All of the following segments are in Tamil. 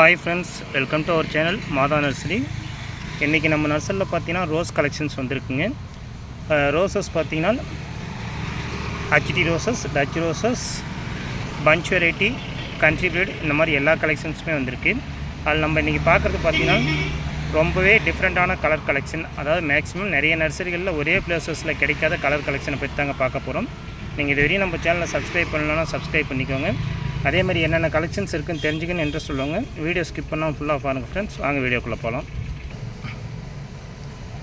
Hi friends welcome to our channel Matha nursery இன்றைக்கி நம்ம நர்சரியில் பார்த்தீங்கன்னா ரோஸ் கலெக்ஷன்ஸ் வந்திருக்குங்க. ரோசஸ் பார்த்தீங்கன்னா HT roses Dutch roses bunch variety country breed இந்த மாதிரி எல்லா கலெக்ஷன்ஸுமே வந்திருக்கு. அதில் நம்ம இன்றைக்கி பார்க்குறது பார்த்திங்கன்னா ரொம்பவே டிஃப்ரெண்ட்டான கலர் கலெக்ஷன் அதாவது மேக்ஸிமம் நிறைய நர்சரிகளில் ஒரே பிளேசஸில் கிடைக்காத கலர் கலெக்ஷனை பற்றி தாங்க பார்க்க போகிறோம் நீங்கள் இது வரையும் நம்ம சேனலை சப்ஸ்கிரைப் பண்ணலன்னா சப்ஸ்கிரைப் பண்ணிக்கோங்க. அதே மாதிரி என்னென்ன கலெக்ஷன்ஸ் இருக்குன்னு தெரிஞ்சுக்கன்னு இன்ட்ரெஸ்ட் சொல்லுவாங்க வீடியோ ஸ்கிப் பண்ணாமல் ஃபுல்லாக பாருங்கள் ஃப்ரெண்ட்ஸ் வாங்க வீடியோக்குள்ளே போகலாம்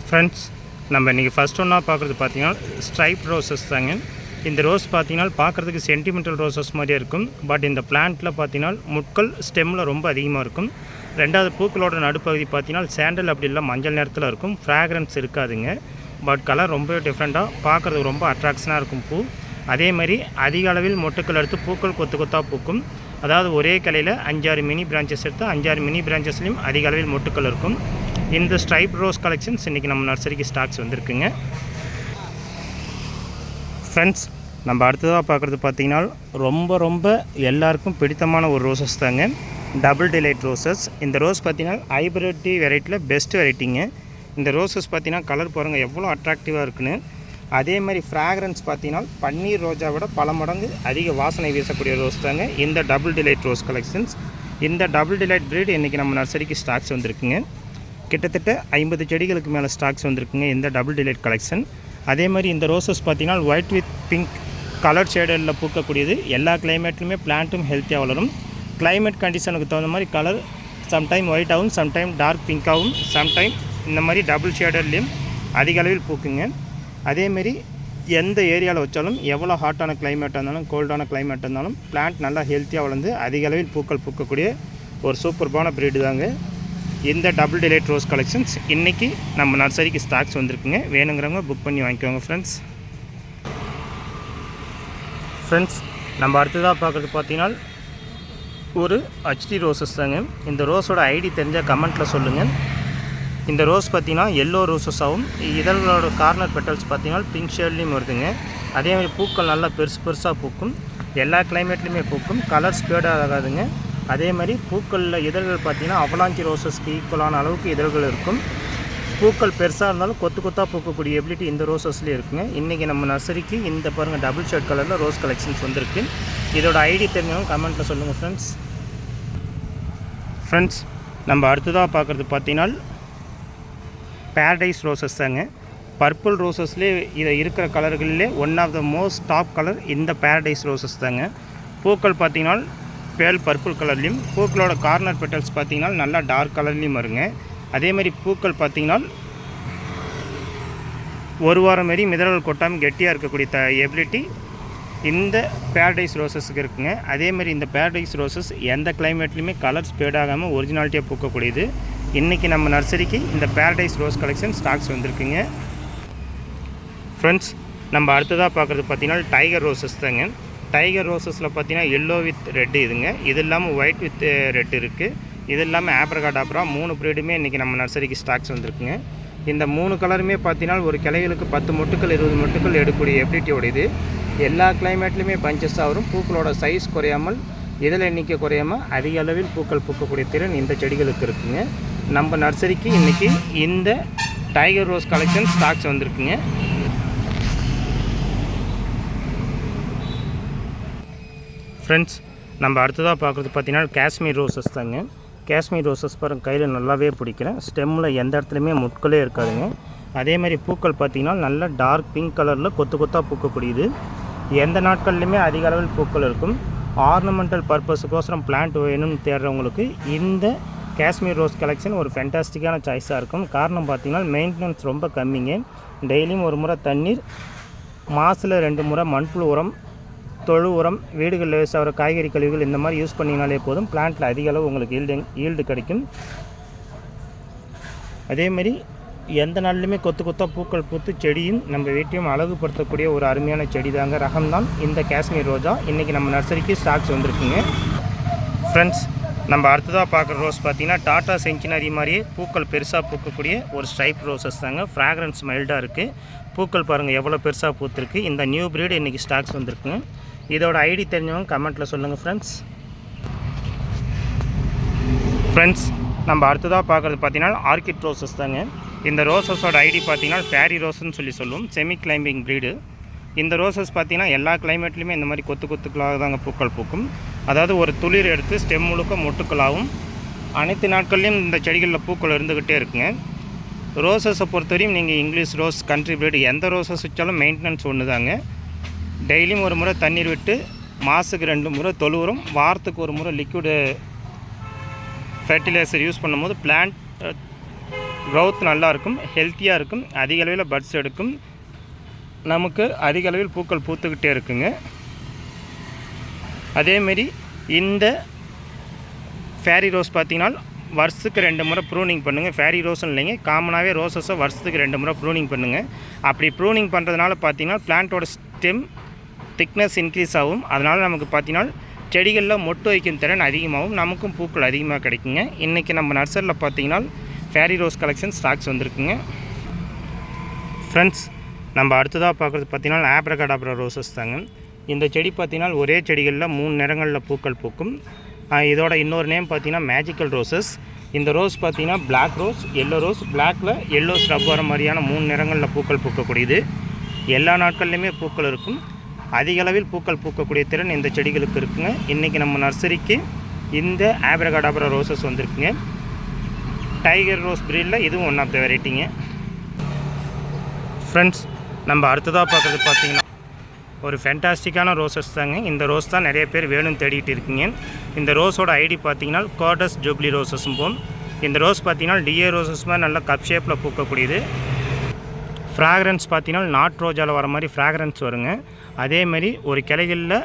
ஃப்ரெண்ட்ஸ் நம்ம இன்றைக்கி ஃபஸ்ட் ஒன்றா பார்க்குறது பார்த்தீங்கன்னா ஸ்ட்ரைப் ரோசஸ் தாங்க. இந்த ரோஸ் பார்த்தீங்கன்னா பார்க்குறதுக்கு சென்டிமெண்டல் ரோசஸ் மாதிரியே இருக்கும். பட் இந்த பிளான்ட்டில் பார்த்தீங்கன்னா முட்கள் ஸ்டெம்மில் ரொம்ப அதிகமாக இருக்கும். ரெண்டாவது பூக்களோட நடுப்பகுதி பார்த்தீங்கன்னா சேண்டல் அப்படி இல்லை மஞ்சள் நேரத்தில் இருக்கும். ஃப்ராக்ரன்ஸ் இருக்காதுங்க. பட் கலர் ரொம்ப டிஃப்ரெண்ட்டாக பார்க்குறதுக்கு ரொம்ப அட்ராக்ஷனாக இருக்கும் பூ. அதே மாதிரி அதிக அளவில் மொட்டுக்கள் எடுத்து பூக்கள் கொத்து கொத்தாக பூக்கும். அதாவது ஒரே கலையில் அஞ்சாறு மினி பிரான்ச்சஸ் எடுத்து அஞ்சாறு மினி பிரான்ச்சஸ்லையும் அதிக அளவில் மொட்டுக்கள் இருக்கும். இந்த ஸ்ட்ரைப் ரோஸ் கலெக்ஷன்ஸ் இன்றைக்கி நம்ம நர்சரிக்கு ஸ்டாக்ஸ் வந்திருக்குங்க. ஃப்ரெண்ட்ஸ் நம்ம அடுத்ததாக பார்க்குறது பார்த்திங்கன்னா ரொம்ப ரொம்ப எல்லாருக்கும் பிடித்தமான ஒரு ரோசஸ் தாங்க. டபுள் டிலைட் ரோசஸ் இந்த ரோஸ் பார்த்திங்கன்னா ஹைப்ரிட்டி வெரைட்டியில் பெஸ்ட் வெரைட்டிங்க இந்த ரோசஸ் பார்த்திங்கன்னா கலர் பாருங்கள் எவ்வளோ அட்ராக்டிவாக இருக்குன்னு. அதே மாதிரி ஃப்ராக்ரன்ஸ் பார்த்தீங்கன்னா பன்னீர் ரோஜாவோட பல மடங்கு அதிக வாசனை வீசக்கூடிய ரோஸ் தாங்க. இந்த டபுள் டிலைட் ரோஸ் கலெக்ஷன்ஸ் இந்த டபுள் டிலைட் breed இன்றைக்கி நம்ம நர்சரிக்கு ஸ்டாக்ஸ் வந்திருக்குங்க. கிட்டத்தட்ட ஐம்பது செடிகளுக்கு மேலே ஸ்டாக்ஸ் வந்திருக்குங்க இந்த டபுள் டிலைட் கலெக்ஷன் அதே மாதிரி இந்த ரோசஸ் பார்த்தீங்கன்னா ஒயிட் வித் பிங்க் கலர் ஷேடலில் பூக்கக்கூடியது. எல்லா கிளைமேட்லையுமே பிளான்ட்டும் ஹெல்த்தியாக வளரும். கிளைமேட் கண்டிஷனுக்கு தகுந்த மாதிரி கலர் சம்டைம் ஒயிட்டாகவும் சம்டைம் டார்க் பிங்க்காகவும் சம்டைம் இந்த மாதிரி டபுள் ஷேடர்லேயும் அதிக அளவில் பூக்குங்க. அதேமாரி எந்த ஏரியாவில் வச்சாலும் எவ்வளோ ஹாட்டான கிளைமேட்டாக இருந்தாலும் கோல்டான கிளைமேட்டாக இருந்தாலும் பிளான்ட் நல்லா ஹெல்த்தியாக வளர்ந்து அதிக அளவில் பூக்கள் பூக்கக்கூடிய ஒரு சூப்பர்பான ப்ரீடு தாங்க. இந்த டபுள் டிலைட் ரோஸ் கலெக்ஷன்ஸ் இன்றைக்கி நம்ம நர்சரிக்கு ஸ்டாக்ஸ் வந்திருக்குங்க. வேணுங்கிறவங்க புக் பண்ணி வாங்கிக்கோங்க ஃப்ரெண்ட்ஸ் ஃப்ரெண்ட்ஸ் நம்ம அடுத்ததாக பார்க்குறது பார்த்தீங்கன்னா ஒரு ஹச்டி ரோசஸ் தாங்க. இந்த ரோஸோட ஐடி தெரிஞ்சால் கமெண்ட்டில் சொல்லுங்கள் இந்த ரோஸ் பார்த்தீங்கன்னா எல்லோ ரோசஸாகவும் இதழோட கார்னர் பெட்டல்ஸ் பார்த்தீங்கன்னா பிங்க் ஷேட்லேயும் வருதுங்க. அதே மாதிரி பூக்கள் நல்லா பெருசு பெருசாக பூக்கும். எல்லா கிளைமேட்லேயுமே பூக்கும். கலர் ஸ்பேடாக ஆகாதுங்க. அதே மாதிரி பூக்களில் இதழ்கள் பார்த்தீங்கன்னா அவலாஞ்சி ரோசஸ்க்கு ஈக்குவலான அளவுக்கு இதழ்கள் இருக்கும். பூக்கள் பெருசாக இருந்தாலும் கொத்து கொத்தாக பூக்கக்கூடிய எபிலிட்டி இந்த ரோசஸ்லேயும் இருக்குங்க. இன்றைக்கி நம்ம நர்சரிக்கு இந்த பாருங்கள் டபுள் ஷர்ட் கலரில் ரோஸ் கலெக்ஷன்ஸ் வந்திருக்கு. இதோட ஐடி தெரிஞ்சவங்க கமெண்ட்டில் சொல்லுங்கள் ஃப்ரெண்ட்ஸ் ஃப்ரெண்ட்ஸ் நம்ம அடுத்ததாக பார்க்குறது பார்த்தீங்கன்னா பேரடைஸ் ரோசஸ் தாங்க. பர்பிள் ரோசஸ்லேயே இதை இருக்கிற கலர்களிலே one of the most top colour இந்த பேரடைஸ் ரோசஸ் தாங்க. பூக்கள் பார்த்தீங்கன்னா பேல் பர்பிள் கலர்லேயும் பூக்களோட கார்னர் பெட்டல்ஸ் பார்த்தீங்கன்னா நல்லா டார்க் கலர்லேயும் வருங்க. அதே மாதிரி பூக்கள் பார்த்தீங்கன்னா ஒரு வாரம் மாரி மிதரல் கொட்டாமல் கெட்டியாக இருக்கக்கூடிய த எபிலிட்டி இந்த பேரடைஸ் ரோசஸுக்கு இருக்குங்க. அதே மாதிரி இந்த பேரடைஸ் ரோசஸ் எந்த கிளைமேட்லையுமே கலர் ஸ்பேடாகாமல் ஒரிஜினாலிட்டியாக பூக்கக்கூடியது. இன்றைக்கி நம்ம நர்சரிக்கு இந்த பேரடைஸ் ரோஸ் கலெக்ஷன் ஸ்டாக்ஸ் வந்திருக்குங்க. ஃப்ரெண்ட்ஸ் நம்ம அடுத்ததாக பார்க்குறது பார்த்திங்கன்னா டைகர் ரோசஸ் தாங்க. டைகர் ரோசஸில் பார்த்தீங்கன்னா எல்லோ வித் ரெட்டு இதுங்க. இது இல்லாமல் ஒயிட் வித் ரெட் இருக்குது இது இல்லாமல் ஆப்ரகாட் ஆப்ரா மூணு ப்ரீடுமே இன்றைக்கி நம்ம நர்சரிக்கு ஸ்டாக்ஸ் வந்திருக்குங்க. இந்த மூணு கலருமே பார்த்தீங்கன்னா ஒரு கிளைகளுக்கு பத்து மொட்டுக்கள் இருபது மொட்டுக்கள் எடுக்கக்கூடிய எபிலிட்டியோட இது எல்லா கிளைமேட்லேயுமே பஞ்சஸ் ஆகும் பூக்களோட சைஸ் குறையாமல் இதில் எண்ணிக்கை குறையாமல் அதிக அளவில் பூக்கள் பூக்கக்கூடிய திறன் இந்த செடிகளுக்கு இருக்குதுங்க நம்ம நர்சரிக்கு இன்றைக்கி இந்த டைகர் ரோஸ் கலெக்ஷன் ஸ்டாக்ஸ் வந்திருக்குங்க. ஃப்ரெண்ட்ஸ் நம்ம அடுத்ததாக பார்க்குறது பார்த்தீங்கன்னா காஷ்மீர் ரோசஸ் தாங்க. காஷ்மீர் ரோசஸ் பாருங்க கையில் நல்லாவே பிடிக்கிறேன் ஸ்டெம்மில் எந்த இடத்துலையுமே முட்களே இருக்காதுங்க. அதே மாதிரி பூக்கள் பார்த்தீங்கன்னா நல்லா டார்க் பிங்க் கலரில் கொத்து கொத்தாக பூக்கக்கூடியது. எந்த நாட்கள்லையுமே அதிக அளவில் பூக்கள் இருக்கும். ஆர்னமெண்டல் பர்பஸுக்கோசரம் பிளான்ட் வேணும்னு தேடுறவங்களுக்கு இந்த காஷ்மீர் ரோஸ் கலெக்ஷன் ஒரு ஃபென்டாஸ்டிக்கான சாய்ஸாக இருக்கும். காரணம் பார்த்தீங்கன்னா மெயின்டெனன்ஸ் ரொம்ப கம்மிங்க. டெய்லியும் ஒரு முறை தண்ணீர் மாதத்தில் ரெண்டு முறை மண்புழு உரம் தொழு உரம் வீடுகளில் யூஸ் ஆகிற காய்கறி கழிவுகள் இந்த மாதிரி யூஸ் பண்ணிங்கனாலே போதும். பிளான்ட்டில் அதிக அளவு உங்களுக்கு ஈல்டு ஈல்டு கிடைக்கும். அதே மாதிரி எந்த நாள்லையுமே கொத்து கொத்தாக பூக்கள் பூத்து செடியும் நம்ம வீட்டையும் அழகுபடுத்தக்கூடிய ஒரு அருமையான செடி தாங்க ரகம் தான் இந்த காஷ்மீர் ரோஜா. இன்றைக்கி நம்ம நர்சரிக்கு ஸ்டாக்ஸ் வந்திருக்குங்க. ஃப்ரெண்ட்ஸ் நம்ம அடுத்ததாக பார்க்குற ரோஸ் பார்த்தீங்கன்னா டாட்டா செஞ்சினரி மாதிரியே பூக்கள் பெருசாக பூக்கக்கூடிய ஒரு ஸ்ட்ரைப் ரோசஸ் தாங்க. ஃப்ராக்ரன்ஸ் மைல்டாக இருக்குது பூக்கள் பாருங்கள் எவ்வளோ பெருசாக பூத்துருக்கு. இந்த நியூ ப்ரீடு இன்றைக்கி ஸ்டாக்ஸ் வந்திருக்குங்க. இதோட ஐடி தெரிஞ்சவங்க கமெண்ட்டில் சொல்லுங்கள் ஃப்ரெண்ட்ஸ் ஃப்ரெண்ட்ஸ் நம்ம அடுத்ததாக பார்க்குறது பார்த்தீங்கன்னா ஆர்கிட் ரோசஸ் தாங்க. இந்த ரோசஸோட ஐடி பார்த்தீங்கன்னா ஃபேரி ரோஸ்னு சொல்லி சொல்லுவோம் செமி கிளைம்பிங் ப்ரீடு இந்த ரோசஸ் பார்த்தீங்கன்னா எல்லா கிளைமேட்லேயுமே இந்த மாதிரி கொத்து கொத்துக்களாக தாங்க பூக்கள் பூக்கும். அதாவது ஒரு துளிர் எடுத்து ஸ்டெம் முழுக்க மொட்டுக்களாகவும் அனைத்து நாட்கள்லையும் இந்த செடிகளில் பூக்கள் இருந்துக்கிட்டே இருக்குங்க. ரோசஸை பொறுத்தவரையும் நீங்கள் இங்கிலீஷ் ரோஸ் கண்ட்ரி பிரீடு எந்த ரோசஸ் வச்சாலும் மெயின்டெனன்ஸ் ஒன்று தாங்க டெய்லியும் ஒரு முறை தண்ணீர் விட்டு மாதத்துக்கு ரெண்டு முறை தொழு வாரத்துக்கு ஒரு முறை லிக்விடு ஃபெர்டிலைசர் யூஸ் பண்ணும்போது பிளான்ட் க்ரௌத் நல்லாயிருக்கும் ஹெல்த்தியாக இருக்கும் அதிக அளவில் பட்ஸ் எடுக்கும். நமக்கு அதிக அளவில் பூக்கள் பூத்துக்கிட்டே இருக்குங்க. அதேமாரி இந்த ஃபேரி ரோஸ் பார்த்தீங்கன்னா வருஷத்துக்கு ரெண்டு முறை ப்ரூனிங் பண்ணுங்கள் ஃபேரி ரோஸ்னு இல்லைங்க காமனாகவே ரோசஸை வருஷத்துக்கு ரெண்டு முறை ப்ரூனிங் பண்ணுங்கள் அப்படி ப்ரூனிங் பண்ணுறதுனால பார்த்தீங்கன்னா பிளான்ட்டோட ஸ்டெம் திக்னஸ் இன்க்ரீஸ் ஆகும். அதனால் நமக்கு பார்த்தீங்கன்னா செடிகளில் மொட்டு வைக்கும் திறன் அதிகமாகும். நமக்கும் பூக்கள் அதிகமாக கிடைக்குங்க. இன்றைக்கி நம்ம நர்சரியில் பார்த்தீங்கன்னா ஃபேரி ரோஸ் கலெக்ஷன் ஸ்டாக்ஸ் வந்திருக்குங்க. ஃப்ரெண்ட்ஸ் நம்ம அடுத்ததாக பார்க்குறது பார்த்தீங்கன்னா ஆப்ரகாடாப்ரா ரோசஸ் தாங்க. இந்த செடி பார்த்தீங்கன்னா ஒரே செடிகளில் மூணு நிறங்களில் பூக்கள் பூக்கும். இதோட இன்னொரு நேம் பார்த்தீங்கன்னா மேஜிக்கல் ரோசஸ் இந்த ரோஸ் பார்த்தீங்கன்னா பிளாக் ரோஸ் எல்லோ ரோஸ் பிளாக்கில் எல்லோ ஸ்ரப் வர மாதிரியான மூணு நிறங்களில் பூக்கள் பூக்கக்கூடியது. எல்லா நாட்கள்லையுமே பூக்கள் இருக்கும். அதிக அளவில் பூக்கள் பூக்கக்கூடிய திறன் இந்த செடிகளுக்கு இருக்குங்க. இன்றைக்கி நம்ம நர்சரிக்கு இந்த ஆப்ரகாடாப்ரா ரோசஸ் வந்திருக்குங்க. டைகர் ரோஸ் ப்ரீடில் இதுவும் ஒன் ஆஃப் த வெரைட்டிங்க ஃப்ரெண்ட்ஸ் நம்ம அடுத்ததாக பார்க்குறது பார்த்தீங்கன்னா ஒரு ஃபென்டாஸ்டிக்கான ரோசஸ் தாங்க. இந்த ரோஸ் தான் நிறைய பேர் வேணும்னு தேடிட்டு இருக்கீங்க. இந்த ரோஸோட ஐடி பார்த்தீங்கன்னா கோடஸ் ஜூப்ளி ரோசஸும் போம். இந்த ரோஸ் பார்த்தீங்கன்னா டிஏ ரோசஸ் மாதிரி நல்லா கப் ஷேப்பில் பூக்கக்கூடியது. ஃப்ராக்ரன்ஸ் பார்த்தீங்கன்னா நாட் ரோஜாவில் வர மாதிரி ஃப்ராக்ரன்ஸ் வருங்க. அதே மாதிரி ஒரு கிளைகளில்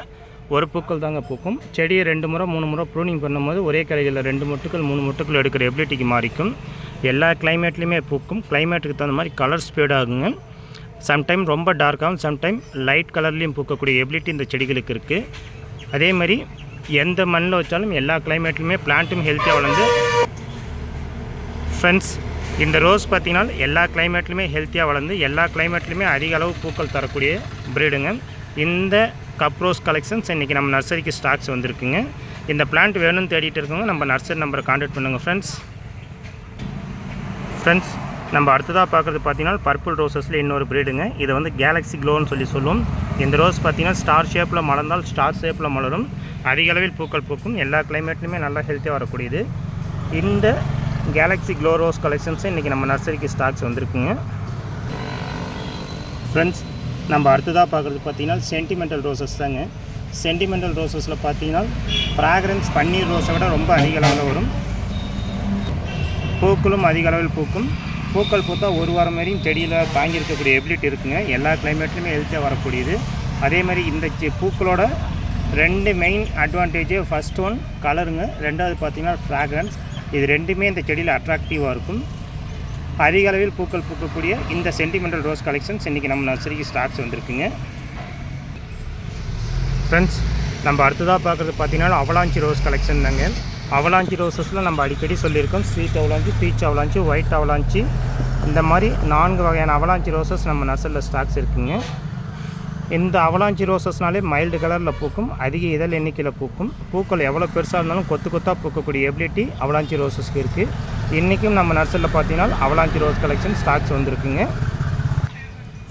ஒரு பூக்கள் தாங்க பூக்கும். செடியை ரெண்டு முறை மூணு முறை ப்ரூனிங் பண்ணும்போது ஒரே கிளைகளில் ரெண்டு மொட்டுக்கள் மூணு மொட்டுக்கள் எடுக்கிற எபிலிட்டிக்கு மாறிக்கும். எல்லா கிளைமேட்லேயுமே பூக்கும். கிளைமேட்டுக்கு தகுந்த மாதிரி கலர் ஸ்பீட் ஆகுங்க. சம்டைம் ரொம்ப டார்க்காகவும் சம்டைம் லைட் கலர்லேயும் பூக்கக்கூடிய எபிலிட்டி இந்த செடிகளுக்கு இருக்குது அதே மாதிரி எந்த மண்ணில் வச்சாலும் எல்லா கிளைமேட்லையுமே பிளான்ட்டும் ஹெல்த்தியாக வளர்ந்து ஃப்ரெண்ட்ஸ் இந்த ரோஸ் பார்த்திங்கன்னா எல்லா கிளைமேட்லையுமே ஹெல்த்தியாக வளர்ந்து எல்லா கிளைமேட்லையுமே அதிக அளவு பூக்கள் தரக்கூடிய பிரீடுங்க இந்த கப் ரோஸ் கலெக்ஷன்ஸ் இன்றைக்கி நம்ம நர்சரிக்கு ஸ்டாக்ஸ் வந்திருக்குங்க. இந்த பிளான்ட் வேணும்னு தேடிட்டு இருக்கவங்க நம்ம நர்சரி நம்பரை காண்டாக்ட் பண்ணுங்கள் ஃப்ரெண்ட்ஸ் ஃப்ரெண்ட்ஸ் நம்ம அடுத்ததாக பார்க்குறது பார்த்தீங்கன்னா பர்பிள் ரோசஸில் இன்னொரு ப்ரீடுங்க இதை வந்து கேலக்ஸி க்ளோன்னு சொல்லி சொல்லுவோம் இந்த ரோஸ் பார்த்தீங்கன்னா ஸ்டார் ஷேப்பில் மலர்ந்தால் ஸ்டார் ஷேப்பில் மலரும். அதிக அளவில் பூக்கள் பூக்கும். எல்லா கிளைமேட்லையுமே நல்லா ஹெல்த்தியாக வரக்கூடியது. இந்த கேலக்ஸி க்ளோ ரோஸ் கலெக்ஷன்ஸும் இன்றைக்கி நம்ம நர்சரிக்கு ஸ்டாக்ஸ் வந்திருக்குங்க. ஃப்ரெண்ட்ஸ் நம்ம அடுத்ததாக பார்க்குறது பார்த்தீங்கன்னா சென்டிமெண்டல் ரோசஸ் தாங்க. சென்டிமெண்டல் ரோசஸில் பார்த்தீங்கன்னா ஃப்ராக்ரன்ஸ் பன்னீர் ரோஸை விட ரொம்ப அதிக அளவில் வரும். பூக்களும் அதிக அளவில் பூக்கும். பூக்கள் பூத்தா ஒரு வாரம் வரையும் செடியில் தாங்கியிருக்கக்கூடிய எபிலிட்டி இருக்குங்க. எல்லா கிளைமேட்லையுமே ஹெல்த்தியாக வரக்கூடியது. அதே மாதிரி இந்த செ- பூக்களோட ரெண்டு மெயின் அட்வான்டேஜ் ஃபஸ்ட் ஒன் கலருங்க ரெண்டாவது பார்த்தீங்கன்னா ஃப்ராக்ரன்ஸ் இது ரெண்டுமே இந்த செடியில் அட்ராக்டிவாக இருக்கும். அதிக அளவில் பூக்கள் பூக்கக்கூடிய இந்த சென்டிமெண்டல் ரோஸ் கலெக்ஷன்ஸ் இன்றைக்கி நம்ம நர்சரிக்கு ஸ்டாக்ஸ் வந்திருக்குங்க. ஃப்ரெண்ட்ஸ் நம்ம அடுத்ததாக பார்க்குறது பார்த்தீங்கன்னா அவலாஞ்சி ரோஸ் கலெக்ஷன் தாங்க. அவலாஞ்சி ரோஸஸில் நம்ம அடிக்கடி சொல்லியிருக்கோம். Sweet avalanche peach avalanche white avalanche இந்த மாதிரி நான்கு வகையான அவலாஞ்சி ரோசஸ் நம்ம நர்சரியில் ஸ்டாக்ஸ் இருக்குங்க. இந்த அவலாஞ்சி ரோசஸ்னாலே மைல்டு கலரில் பூக்கும் அதிக இதழ் எண்ணிக்கையில் பூக்கும். பூக்கள் எவ்வளோ பெருசாக இருந்தாலும் கொத்து கொத்தாக பூக்கக்கூடிய எபிலிட்டி அவலாஞ்சி ரோசஸ்க்கு இருக்குது இன்றைக்கும் நம்ம நர்சரியில் பார்த்தீங்கன்னா அவலாஞ்சி ரோஸ் கலெக்ஷன் ஸ்டாக்ஸ் வந்திருக்குங்க.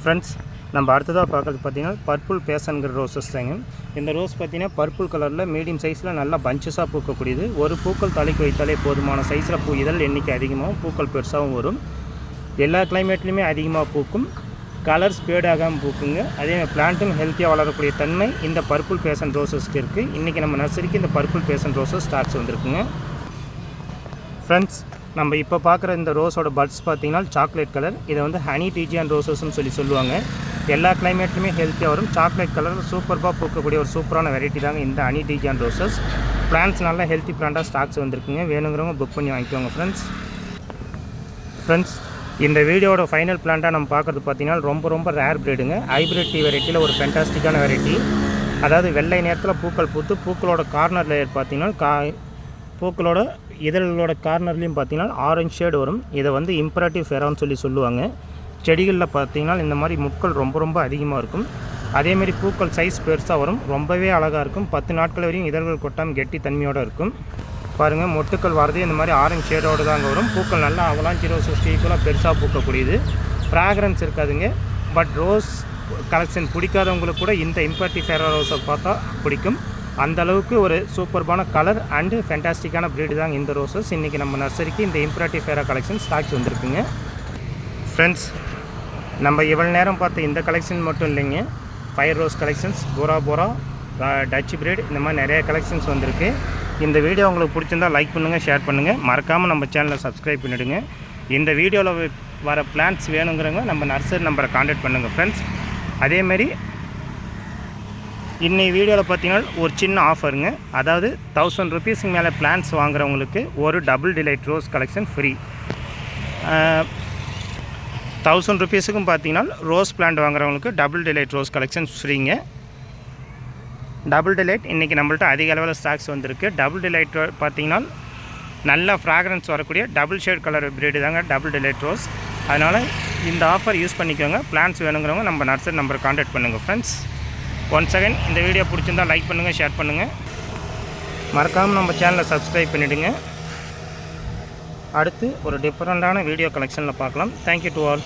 ஃப்ரெண்ட்ஸ் நம்ம அடுத்ததாக பார்க்குறது பார்த்தீங்கன்னா பர்பிள் பேசன்கிற ரோசஸ் தாங்க. இந்த ரோஸ் பார்த்தீங்கன்னா பர்பிள் கலரில் மீடியம் சைஸில் நல்லா பஞ்சஸாக பூக்கக்கூடியது. ஒரு பூக்கள் தலைக்கு வைத்தாலே போதுமான சைஸில் பூ இதழ் எண்ணிக்கை அதிகமாகவும் பூக்கள் பெருசாகவும் வரும். எல்லா கிளைமேட்லேயுமே அதிகமாக பூக்கும். கலர் ஸ்பேட் ஆகாமல் பூக்குங்க. அதே பிளான்ட்டும் ஹெல்த்தியாக வளரக்கூடிய தன்மை இந்த பர்பிள் பேசன் ரோசஸ்க்கு இருக்குது இன்றைக்கி நம்ம நர்சரிக்கு இந்த பர்பிள் பேசன் ரோசஸ் ஸ்டாக்ஸ் வந்திருக்குங்க. ஃப்ரெண்ட்ஸ் நம்ம இப்போ பார்க்குற இந்த ரோஸோட பட்ஸ் பார்த்தீங்கன்னா சாக்லேட் கலர் இதை வந்து ஹனி டீஜி அண்ட் ரோசஸ்ன்னு சொல்லி சொல்லுவாங்க. எல்லா கிளைமேட்லையுமே ஹெல்த்தியாக வரும். சாக்லேட் கலரில் சூப்பர்பாக பூக்கக்கூடிய ஒரு சூப்பரான வெரைட்டி தாங்க இந்த ஹனி டீஜியான் ரோசஸ் பிளான்ஸ் நல்லா ஹெல்த்தி பிளான்ட்டாக ஸ்டாக்ஸ் வந்திருக்குங்க. வேணுங்கிறவங்க புக் பண்ணி வாங்கிக்கோங்க ஃப்ரெண்ட்ஸ் ஃப்ரெண்ட்ஸ் இந்த வீடியோட ஃபைனல் பிளான்ட்டாக நம்ம பார்க்குறது பார்த்தீங்கன்னா ரொம்ப ரொம்ப ரேர் பிரீடுங்க ஹைப்ரிட் டீ வெரைட்டியில் ஒரு ஃபென்டாஸ்டிக்கான வெரைட்டி அதாவது வெள்ளை நேரத்தில் பூக்கள் பூத்து பூக்களோட கார்னர் லேயர் பார்த்தீங்கன்னா கா பூக்களோட இதழ்களோட கார்னர்லேயும் பார்த்தீங்கன்னா ஆரஞ்சு ஷேடு வரும். இதை வந்து இம்பராட்டிவ் ஃபெரான்னு சொல்லி சொல்லுவாங்க. செடிகளில் பார்த்தீங்கன்னா இந்த மாதிரி முட்கள் ரொம்ப ரொம்ப அதிகமாக இருக்கும். அதேமாரி பூக்கள் சைஸ் பெருசாக வரும். ரொம்பவே அழகாக இருக்கும். பத்து நாட்கள் வரையும் இதழ்கள் கொட்டாமல் கெட்டி தன்மையோடு இருக்கும். பாருங்கள் மொட்டுக்கள் வரதே இந்த மாதிரி ஆரஞ்சு ஷேடோடு தாங்க வரும். பூக்கள் நல்லா அவலாஞ்சி ரோஸ் ஈக்குவலாக பெருசாக பூக்கக்கூடியது. ஃப்ராக்ரன்ஸ் இருக்காதுங்க. பட் ரோஸ் கலெக்ஷன் பிடிக்காதவங்களுக்கு கூட இந்த இம்பர்டி ஃபேரா ரோஸை பார்த்தா பிடிக்கும். அந்த அளவுக்கு ஒரு சூப்பர்பான கலர் அண்டு ஃபென்டாஸ்டிக்கான ப்ரீடு தாங்க இந்த ரோசஸ் இன்றைக்கி நம்ம நர்சரிக்கு இந்த இம்ப்ராட்டி ஃபேரா கலெக்ஷன் ஸ்டாக்ஸ் வந்திருக்குங்க. ஃப்ரெண்ட்ஸ் நம்ம இவ்வளோ நேரம் பார்த்த இந்த கலெக்ஷன் மட்டும் இல்லைங்க. Fire rose collections Bora Bora touch breed இந்த மாதிரி நிறைய கலெக்ஷன்ஸ் வந்திருக்கு. இந்த வீடியோ உங்களுக்கு பிடிச்சிருந்தா லைக் பண்ணுங்கள் ஷேர் பண்ணுங்கள் மறக்காமல் நம்ம சேனலை சப்ஸ்கிரைப் பண்ணிவிடுங்க இந்த வீடியோவில் வர பிளான்ஸ் வேணுங்கிறவங்க நம்ம நர்சரி நம்பரை காண்டாக்ட் பண்ணுங்கள் ஃப்ரெண்ட்ஸ் அதேமாரி இன்றைக்கி வீடியோவில் பார்த்தீங்கன்னா ஒரு சின்ன ஆஃபருங்க அதாவது தௌசண்ட் ருபீஸுக்கு மேலே பிளான்ஸ் வாங்குறவங்களுக்கு ஒரு double delight rose collection free thousand ருபீஸுக்கும் பார்த்தீங்கன்னா ரோஸ் பிளான்ட் வாங்குறவங்களுக்கு டபுள் டிலைட் ரோஸ் கலெக்ஷன் ஃப்ரீங்க டபுள் டிலைட் இன்றைக்கி நம்மள்ட்ட அதிக அளவில் ஸ்டாக்ஸ் வந்திருக்கு. டபுள் டிலைட் பார்த்தீங்கன்னா நல்ல ஃப்ராக்ரன்ஸ் வரக்கூடிய டபுள் ஷேட் கலர் பிரீடு தாங்க டபுள் டிலைட் ரோஸ் அதனால் இந்த ஆஃபர் யூஸ் பண்ணிக்கோங்க. பிளான்ஸ் வேணுங்கிறவங்க நம்ம நர்சரி நம்பர் காண்டாக்ட் பண்ணுங்கள் ஃப்ரெண்ட்ஸ் ஒன் செகண்ட் இந்த வீடியோ பிடிச்சிருந்தா லைக் பண்ணுங்கள் ஷேர் பண்ணுங்கள் மறக்காமல் நம்ம சேனலை சப்ஸ்கிரைப் பண்ணிவிடுங்க அடுத்து ஒரு டிஃப்ரெண்ட்டான வீடியோ கலெக்ஷனில் பார்க்கலாம். Thank you to all